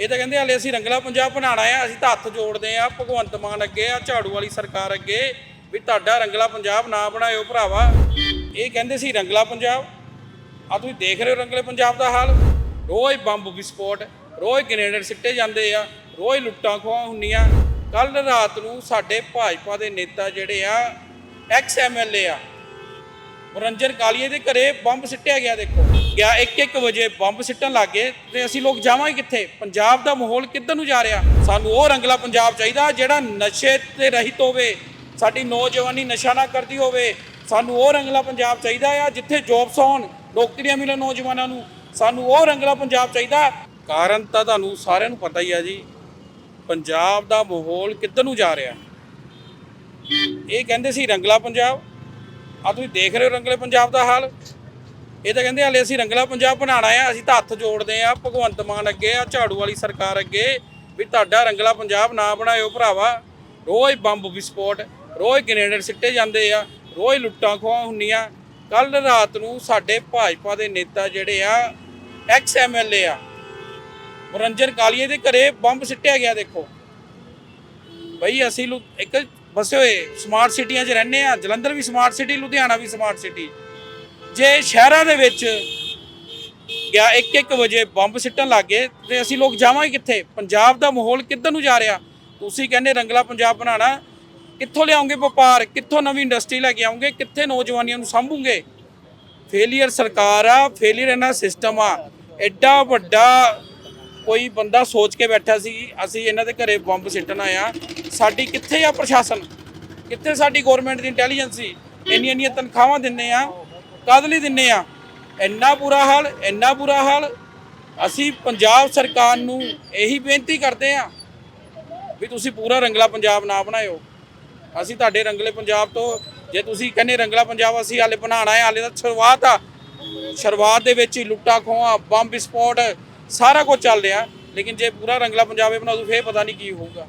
ਇਹ ਤਾਂ ਕਹਿੰਦੇ ਹਲੇ ਅਸੀਂ ਰੰਗਲਾ ਪੰਜਾਬ ਬਣਾਉਣਾ ਆ ਅਸੀਂ ਤਾਂ ਹੱਥ ਜੋੜਦੇ ਆ ਭਗਵੰਤ ਮਾਨ ਅੱਗੇ ਆ, ਝਾੜੂ ਵਾਲੀ ਸਰਕਾਰ ਅੱਗੇ, ਵੀ ਤੁਹਾਡਾ ਰੰਗਲਾ ਪੰਜਾਬ ਨਾ ਬਣਾਇਓ ਭਰਾਵਾ। ਇਹ ਕਹਿੰਦੇ ਸੀ ਰੰਗਲਾ ਪੰਜਾਬ। ਆ ਤੁਸੀਂ ਦੇਖ ਰਹੇ ਹੋ ਰੰਗਲੇ ਪੰਜਾਬ ਦਾ ਹਾਲ। ਰੋਜ਼ ਬੰਬ ਵਿਸਫੋਟ, ਰੋਜ਼ ਗ੍ਰੇਨੇਡ ਸਿੱਟੇ ਜਾਂਦੇ ਆ, ਰੋਜ਼ ਲੁੱਟਾਂ ਖੋਹਾਂ ਹੁੰਦੀਆਂ। ਕੱਲ ਰਾਤ ਨੂੰ ਸਾਡੇ ਭਾਜਪਾ ਦੇ ਨੇਤਾ ਜਿਹੜੇ ਆ ਐਕਸ ਐਮਐਲਏ ਆ, ਮਨੋਰੰਜਨ ਕਾਲੀਏ ਦੇ ਘਰੇ ਬੰਬ ਸਿੱਟਿਆ ਗਿਆ, ਦੇਖੋ। ਗਿਆ 1-1 ਵਜੇ ਬੰਬ ਸਿੱਟਣ ਲੱਗ ਗਏ ਤੇ ਅਸੀਂ ਲੋਕ ਜਾਵਾਂਗੇ ਕਿੱਥੇ? ਪੰਜਾਬ ਦਾ ਮਾਹੌਲ ਕਿੱਧਰ ਨੂੰ ਜਾ ਰਿਹਾ? ਸਾਨੂੰ ਉਹ ਰੰਗਲਾ ਪੰਜਾਬ ਚਾਹੀਦਾ ਜਿਹੜਾ ਨਸ਼ੇ ਤੇ ਰਹਿਤ ਹੋਵੇ, ਸਾਡੀ ਨੌਜਵਾਨੀ ਨਸ਼ਾ ਨਾ ਕਰਦੀ ਹੋਵੇ। ਸਾਨੂੰ ਉਹ ਰੰਗਲਾ ਪੰਜਾਬ ਚਾਹੀਦਾ ਆ ਜਿੱਥੇ ਜੌਬਸ ਹੋਣ, ਨੌਕਰੀਆਂ ਮਿਲਣ ਨੌਜਵਾਨਾਂ ਨੂੰ। ਸਾਨੂੰ ਉਹ ਰੰਗਲਾ ਪੰਜਾਬ ਚਾਹੀਦਾ। ਕਾਰਨ ਤਾਂ ਤੁਹਾਨੂੰ ਸਾਰਿਆਂ ਨੂੰ ਪਤਾ ਹੀ ਆ ਜੀ, ਪੰਜਾਬ ਦਾ ਮਾਹੌਲ ਕਿੱਧਰ ਨੂੰ ਜਾ ਰਿਹਾ? ਇਹ ਕਹਿੰਦੇ ਸੀ ਰੰਗਲਾ ਪੰਜਾਬ। ਆ ਤੁਸੀਂ ਦੇਖ ਰਹੇ ਹੋ ਰੰਗਲੇ ਪੰਜਾਬ ਦਾ ਹਾਲ। ਇਹ ਤਾਂ ਕਹਿੰਦੇ ਹਲੇ ਅਸੀਂ ਰੰਗਲਾ ਪੰਜਾਬ ਬਣਾਉਣਾ ਆ ਅਸੀਂ ਤਾਂ ਹੱਥ ਜੋੜਦੇ ਆ ਭਗਵੰਤ ਮਾਨ ਅੱਗੇ ਆ, ਝਾੜੂ ਵਾਲੀ ਸਰਕਾਰ ਅੱਗੇ, ਵੀ ਤੁਹਾਡਾ ਰੰਗਲਾ ਪੰਜਾਬ ਨਾ ਬਣਾਇਓ ਭਰਾਵਾ। ਰੋਜ਼ ਬੰਬ ਵਿਸਫੋਟ, ਰੋਜ਼ ਗ੍ਰੇਨੇਡ ਸਿੱਟੇ ਜਾਂਦੇ ਆ, ਰੋਜ਼ ਲੁੱਟਾਂ ਖੋਹਾਂ ਹੁੰਦੀਆਂ। ਕੱਲ ਰਾਤ ਨੂੰ ਸਾਡੇ ਭਾਜਪਾ ਦੇ ਨੇਤਾ ਜਿਹੜੇ ਆ ਐਕਸ ਐਮਐਲਏ ਆ, ਮਨੋਰੰਜਨ ਕਾਲੀਏ ਦੇ ਘਰੇ ਬੰਬ ਸਿੱਟਿਆ ਗਿਆ, ਦੇਖੋ। ਬਈ ਅਸੀਂ ਲੁ, ਇੱਕ ਵਸੇ ਹੋਏ ਸਮਾਰਟ ਸਿਟੀਆਂ 'ਚ ਰਹਿੰਦੇ ਆ, ਜਲੰਧਰ ਵੀ ਸਮਾਰਟ ਸਿਟੀ ਲੁਧਿਆਣਾ ਵੀ ਸਮਾਰਟ ਸਿਟੀ ਜੇ ਸ਼ਹਿਰਾਂ ਦੇ ਵਿੱਚ ਗਿਆ 1-1 ਵਜੇ ਬੰਬ ਸਿੱਟਣ ਲੱਗੇ ਤੇ ਅਸੀਂ ਲੋਕ ਜਾਵਾਂਗੇ ਕਿੱਥੇ? ਪੰਜਾਬ ਦਾ ਮਾਹੌਲ ਕਿੱਧਰ ਨੂੰ ਜਾ ਰਿਹਾ? ਤੁਸੀਂ ਕਹਿੰਦੇ ਰੰਗਲਾ ਪੰਜਾਬ ਬਣਾਉਣਾ, ਕਿੱਥੋਂ ਲਿਆਉਂਗੇ ਵਪਾਰ? ਕਿੱਥੋਂ ਨਵੀਂ ਇੰਡਸਟਰੀ ਲੈ ਕੇ ਆਉਂਗੇ? ਕਿੱਥੇ ਨੌਜਵਾਨੀਆਂ ਨੂੰ ਸਾਂਭੂਗੇ? ਫੇਲੀਅਰ ਸਰਕਾਰ ਆ ਫੇਲੀਅਰ ਇਹਨਾਂ ਸਿਸਟਮ ਆ। ਐਡਾ ਵੱਡਾ ਕੋਈ ਬੰਦਾ ਸੋਚ ਕੇ ਬੈਠਾ ਸੀ, ਅਸੀਂ ਇਹਨਾਂ ਦੇ ਘਰੇ ਬੰਬ ਸਿੱਟਣਾ ਆ। ਸਾਡੀ ਕਿੱਥੇ ਆ ਪ੍ਰਸ਼ਾਸਨ? ਕਿੱਥੇ ਸਾਡੀ ਗਵਰਨਮੈਂਟ ਦੀ ਇੰਟੈਲੀਜੈਂਸੀ ਸੀ? ਇੰਨੀਆਂ ਇੰਨੀਆਂ ਤਨਖਾਹਾਂ ਦਿੰਦੇ ਆ। ਕਦ ਲਈ ਦਿੰਨੇ ਆ। ਇੰਨਾ ਬੁਰਾ ਹਾਲ, ਇੰਨਾ ਬੁਰਾ ਹਾਲ। ਅਸੀਂ ਪੰਜਾਬ ਸਰਕਾਰ ਨੂੰ ਇਹੀ ਬੇਨਤੀ ਕਰਦੇ ਆ ਵੀ ਤੁਸੀਂ ਪੂਰਾ ਰੰਗਲਾ ਪੰਜਾਬ ਨਾ ਬਣਾਇਓ। ਅਸੀਂ ਤੁਹਾਡੇ ਰੰਗਲੇ ਪੰਜਾਬ ਤੋਂ, ਜੇ ਤੁਸੀਂ ਕਹਿੰਦੇ ਰੰਗਲਾ ਪੰਜਾਬ ਅਸੀਂ ਹਾਲੇ ਬਣਾਉਣਾ ਹੈ ਹਾਲੇ ਤਾਂ ਸ਼ੁਰੂਆਤ ਆ। ਸ਼ੁਰੂਆਤ ਦੇ ਵਿੱਚ ਹੀ ਲੁੱਟਾ, ਖੋਹਾਂ, ਬੰਬ, ਵਿਸਫੋਟ, ਸਾਰਾ ਕੁਝ ਚੱਲ ਰਿਹਾ। ਲੇਕਿਨ ਜੇ ਪੂਰਾ ਰੰਗਲਾ ਪੰਜਾਬ ਇਹ ਬਣਾ ਦੂ ਫੇਰ ਪਤਾ ਨਹੀਂ ਕੀ ਹੋਊਗਾ।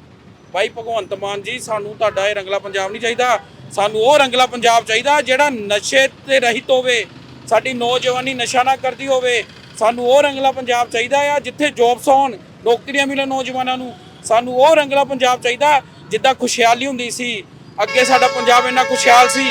ਭਾਈ ਭਗਵੰਤ ਮਾਨ ਜੀ, ਸਾਨੂੰ ਤੁਹਾਡਾ ਇਹ ਰੰਗਲਾ ਪੰਜਾਬ ਨਹੀਂ ਚਾਹੀਦਾ। ਸਾਨੂੰ ਉਹ ਰੰਗਲਾ ਪੰਜਾਬ ਚਾਹੀਦਾ ਜਿਹੜਾ ਨਸ਼ੇ ਤੇ ਰਹਿਤ ਹੋਵੇ, ਸਾਡੀ ਨੌਜਵਾਨੀ ਨਸ਼ਾ ਨਾ ਕਰਦੀ ਹੋਵੇ, ਸਾਨੂੰ ਉਹ ਰੰਗਲਾ ਪੰਜਾਬ ਚਾਹੀਦਾ ਆ ਜਿੱਥੇ ਜੌਬਸ ਹੋਣ, ਨੌਕਰੀਆਂ ਮਿਲਣ ਨੌਜਵਾਨਾਂ ਨੂੰ, ਸਾਨੂੰ ਉਹ ਰੰਗਲਾ ਪੰਜਾਬ ਚਾਹੀਦਾ ਜਿੱਦਾਂ ਖੁਸ਼ਹਾਲੀ ਹੁੰਦੀ ਸੀ, ਅੱਗੇ ਸਾਡਾ ਪੰਜਾਬ ਇੰਨਾ ਖੁਸ਼ਹਾਲ ਸੀ,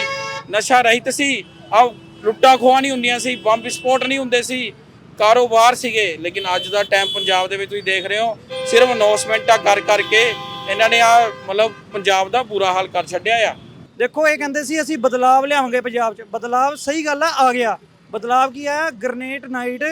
ਨਸ਼ਾ ਰਹਿਤ ਸੀ ਆ ਲੁੱਟਾਂ ਖੋਹਾਂ ਨਹੀਂ ਹੁੰਦੀਆਂ ਸੀ, ਬੰਬ ਵਿਸਫੋਟ ਨਹੀਂ ਹੁੰਦੇ ਸੀ, ਕਾਰੋਬਾਰ ਸੀਗੇ, ਲੇਕਿਨ ਅੱਜ ਦਾ ਟਾਈਮ ਪੰਜਾਬ ਦੇ ਵਿੱਚ ਤੁਸੀਂ ਦੇਖ ਰਹੇ ਹੋ, ਸਿਰਫ ਅਨਾਉਂਸਮੈਂਟਾਂ ਕਰ ਕਰਕੇ ਇਹਨਾਂ ਨੇ ਆ ਮਤਲਬ ਪੰਜਾਬ ਦਾ ਬੁਰਾ ਹਾਲ ਕਰ ਛੱਡਿਆ ਆ। ਦੇਖੋ, ਇਹ ਕਹਿੰਦੇ ਸੀ ਅਸੀਂ ਬਦਲਾਵ ਲਿਆਵਾਂਗੇ ਪੰਜਾਬ 'ਚ। ਬਦਲਾਵ ਸਹੀ ਗੱਲ ਆ ਆ ਗਿਆ। ਬਦਲਾਵ ਕੀ ਆ? ਗ੍ਰਨੇਟ ਨਾਈਟ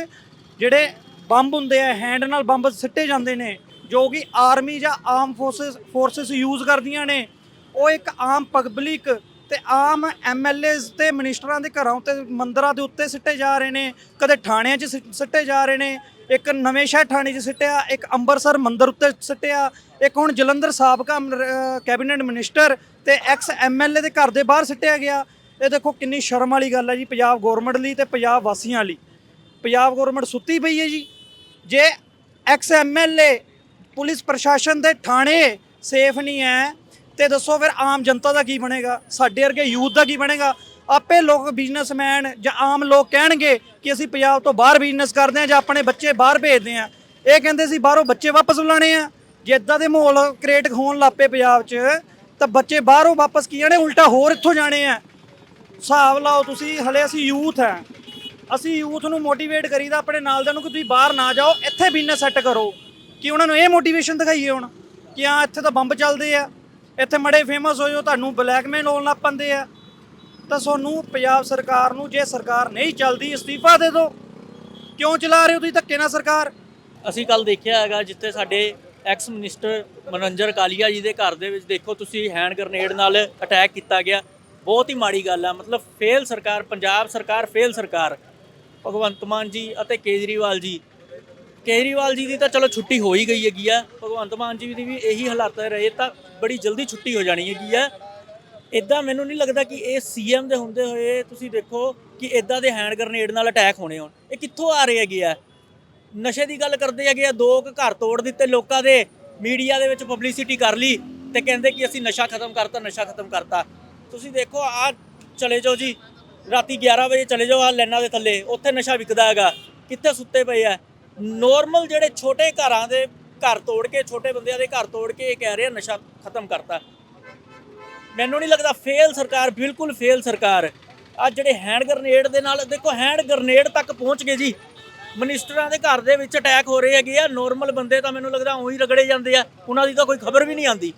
ਜਿਹੜੇ ਬੰਬ ਹੁੰਦੇ ਆ ਹੈਂਡ ਨਾਲ ਬੰਬ ਸਿੱਟੇ ਜਾਂਦੇ ਨੇ, ਜੋ ਕਿ ਆਰਮੀ ਜਾਂ ਆਰਮ ਫੋਰਸਸ ਫੋਰਸਸ ਯੂਜ਼ ਕਰਦੀਆਂ ਨੇ, ਉਹ ਇੱਕ ਆਮ ਪਬਲਿਕ ਤੇ ਆਮ ਐਮਐਲਏਜ਼ ਤੇ ਮਿਨਿਸਟਰਾਂ ਦੇ ਘਰਾਂ ਉੱਤੇ, ਮੰਦਰਾਂ ਦੇ ਉੱਤੇ ਸਿੱਟੇ ਜਾ ਰਹੇ ਨੇ, ਕਦੇ ਥਾਣਿਆਂ 'ਚ ਸਿ- ਸਿੱਟੇ ਜਾ ਰਹੇ ਨੇ, ਇੱਕ ਨਵੇਂ ਸ਼ਹਿਰ ਥਾਣੇ 'ਚ ਸਿੱਟਿਆ, ਇੱਕ ਅੰਮ੍ਰਿਤਸਰ ਮੰਦਰ ਉੱਤੇ ਸਿੱਟਿਆ, ਇੱਕ ਹੁਣ ਜਲੰਧਰ ਸਾਬਕਾ ਅਮ- ਅਹ, ਕੈਬਨਿਟ ਮਿਨਿਸਟਰ ਤੇ ਐਕਸ ਐਮਐਲਏ ਦੇ ਘਰ ਦੇ ਬਾਹਰ ਸਿੱਟਿਆ ਗਿਆ। ਇਹ ਦੇਖੋ ਕਿੰਨੀ ਸ਼ਰਮ ਵਾਲੀ ਗੱਲ ਹੈ ਜੀ ਪੰਜਾਬ ਗਵਰਨਮੈਂਟ ਲਈ ਤੇ ਪੰਜਾਬ ਵਾਸੀਆਂ ਲਈ। ਪੰਜਾਬ ਗਵਰਨਮੈਂਟ ਸੁੱਤੀ ਪਈ ਹੈ ਜੀ। ਜੇ ਐਕਸ ਐਮਐਲਏ ਪੁਲਿਸ ਪ੍ਰਸ਼ਾਸਨ ਦੇ ਥਾਣੇ ਸੇਫ ਨਹੀਂ ਹੈ ਤੇ ਦੱਸੋ ਫਿਰ ਆਮ ਜਨਤਾ ਦਾ ਕੀ ਬਣੇਗਾ? ਸਾਡੇ ਵਰਗੇ ਯੂਥ ਦਾ ਕੀ ਬਣੇਗਾ? ਆਪੇ ਲੋਕ ਬਿਜ਼ਨਸਮੈਨ ਜਾਂ ਆਮ ਲੋਕ ਕਹਿਣਗੇ ਕਿ ਅਸੀਂ ਪੰਜਾਬ ਤੋਂ ਬਾਹਰ ਬਿਜ਼ਨਸ ਕਰਦੇ ਹਾਂ ਜਾਂ ਆਪਣੇ ਬੱਚੇ ਬਾਹਰ ਭੇਜਦੇ ਹਾਂ। ਇਹ ਕਹਿੰਦੇ ਸੀ ਬਾਹਰੋਂ ਬੱਚੇ ਵਾਪਸ ਬੁਲਾਣੇ ਆ। ਜੇ ਇਦਾਂ ਦੇ ਮਾਹੌਲ ਕ੍ਰੀਏਟ ਹੋਣ ਲੱਪੇ ਪੰਜਾਬ 'ਚ, ਤਾਂ ਬੱਚੇ ਬਾਹਰੋਂ ਵਾਪਸ ਕੀ ਜਾਣੇ ਉਲਟਾ ਹੋਰ ਇੱਥੋਂ ਜਾਣੇ ਆ। ਹਿਸਾਬ ਲਾਓ ਤੁਸੀਂ, ਹਲੇ ਅਸੀਂ ਯੂਥ ਹੈ। ਅਸੀਂ ਯੂਥ ਨੂੰ ਮੋਟੀਵੇਟ ਕਰੀਦਾ ਆਪਣੇ ਨਾਲ ਦੇ ਨੂੰ ਕਿ ਤੁਸੀਂ ਬਾਹਰ ਨਾ ਜਾਓ, ਇੱਥੇ ਬਿਜ਼ਨਸ ਸੈੱਟ ਕਰੋ। ਕਿ ਉਹਨਾਂ ਨੂੰ ਇਹ ਮੋਟੀਵੇਸ਼ਨ ਦਿਖਾਈਏ ਹੁਣ ਕਿ ਹਾਂ, ਇੱਥੇ ਤਾਂ ਬੰਬ ਚੱਲਦੇ ਆ। ਇੱਥੇ ਮੜੇ ਫੇਮਸ ਹੋ ਜਾਓ ਤੁਹਾਨੂੰ ਬਲੈਕਮੇਲ ਹੋਣ ਲੱਗ ਪੈਂਦੇ ਆ। ਤਾਂ ਤੁਹਾਨੂੰ ਪੰਜਾਬ ਸਰਕਾਰ ਨੂੰ ਜੇ ਸਰਕਾਰ ਨਹੀਂ ਚੱਲਦੀ, ਅਸਤੀਫਾ ਦੇ ਦਿਓ। ਕਿਉਂ ਚਲਾ ਰਹੇ ਹੋ ਤੁਸੀਂ ਧੱਕੇ ਨਾਲ ਸਰਕਾਰ? ਅਸੀਂ ਕੱਲ ਦੇਖਿਆ ਹੈਗਾ, ਜਿੱਥੇ ਸਾਡੇ ਐਕਸ ਮਿਨਿਸਟਰ ਮਨੋਰੰਜਨ ਕਾਲੀਆ ਜੀ ਦੇ ਘਰ ਦੇ ਵਿੱਚ ਦੇਖੋ, ਤੁਸੀਂ ਹੈਂਡ ਗ੍ਰਨੇਡ ਨਾਲ ਅਟੈਕ ਕੀਤਾ ਗਿਆ। ਬਹੁਤ ਹੀ ਮਾੜੀ ਗੱਲ ਆ, ਮਤਲਬ ਫੇਲ ਸਰਕਾਰ, ਪੰਜਾਬ ਸਰਕਾਰ ਫੇਲ ਸਰਕਾਰ। ਭਗਵੰਤ ਮਾਨ ਜੀ ਅਤੇ ਕੇਜਰੀਵਾਲ ਜੀ। ਕੇਜਰੀਵਾਲ ਜੀ ਦੀ ਤਾਂ ਚਲੋ ਛੁੱਟੀ ਹੋ ਹੀ ਗਈ ਹੈਗੀ ਆ। ਭਗਵੰਤ ਮਾਨ ਜੀ ਦੀ ਵੀ ਇਹੀ ਹਾਲਾਤ ਰਹੇ, ਤਾਂ ਬੜੀ ਜਲਦੀ ਛੁੱਟੀ ਹੋ ਜਾਣੀ ਹੈਗੀ ਹੈ। ਇਦਾਂ ਮੈਨੂੰ ਨਹੀਂ ਲੱਗਦਾ ਕਿ ਇਹ ਸੀਐਮ ਦੇ ਹੁੰਦੇ ਹੋਏ ਤੁਸੀਂ ਦੇਖੋ ਕਿ ਇਦਾਂ ਦੇ ਹੈਂਡ ਗ੍ਰਨੇਡ ਨਾਲ ਅਟੈਕ ਹੋਣੇ ਹੋਣ। ਇਹ ਕਿੱਥੋਂ ਆ ਰਹੇ ਹੈਗੇ ਆ? ਨਸ਼ੇ ਦੀ ਗੱਲ ਕਰਦੇ ਹੈਗੇ ਆ, ਦੋ ਕੁ ਘਰ ਤੋੜ ਦਿੱਤੇ ਲੋਕਾਂ ਦੇ, ਮੀਡੀਆ ਦੇ ਵਿੱਚ ਪਬਲਿਸਿਟੀ ਕਰ ਲਈ ਤੇ ਕਹਿੰਦੇ ਕਿ ਅਸੀਂ ਨਸ਼ਾ ਖਤਮ ਕਰਤਾ, ਨਸ਼ਾ ਖਤਮ ਕਰਤਾ। ਤੁਸੀਂ ਦੇਖੋ, ਆ ਚਲੇ ਜਾਓ ਜੀ, ਰਾਤੀ 11 ਵਜੇ ਚਲੇ ਜਾਓ ਆ ਲੈਣਾ ਦੇ ਥੱਲੇ, ਉੱਥੇ ਨਸ਼ਾ ਵਿਕਦਾ ਹੈਗਾ, ਕਿੱਥੇ ਸੁੱਤੇ ਪਏ ਆ? ਨੋਰਮਲ ਜਿਹੜੇ ਛੋਟੇ ਘਰਾਂ ਦੇ ਘਰ ਤੋੜ ਕੇ, ਛੋਟੇ ਬੰਦਿਆਂ ਦੇ ਘਰ ਤੋੜ ਕੇ ਇਹ ਕਹਿ ਰਹੇ ਆ, ਨਸ਼ਾ ਖਤਮ ਕਰਤਾ। ਮੈਨੂੰ ਨਹੀਂ ਲੱਗਦਾ ਫੇਲ ਸਰਕਾਰ, ਬਿਲਕੁਲ ਫੇਲ ਸਰਕਾਰ। ਆ ਜਿਹੜੇ ਹੈਂਡ ਗ੍ਰਨੇਡ ਦੇ ਨਾਲ, ਦੇਖੋ ਹੈਂਡ ਗ੍ਰਨੇਡ ਤੱਕ ਪਹੁੰਚ ਗਏ ਜੀ। ਮਿਨਿਸਟਰਾਂ ਦੇ ਘਰ ਦੇ ਵਿੱਚ ਅਟੈਕ ਹੋ ਰਹੇ ਹੈਗੇ ਆ। ਨੋਰਮਲ ਬੰਦੇ ਤਾਂ ਮੈਨੂੰ ਲੱਗਦਾ ਉਹੀ ਰਗੜੇ ਜਾਂਦੇ ਆ। ਉਹਨਾਂ ਦੀ ਤਾਂ ਕੋਈ ਖਬਰ ਵੀ ਨਹੀਂ ਆਉਂਦੀ।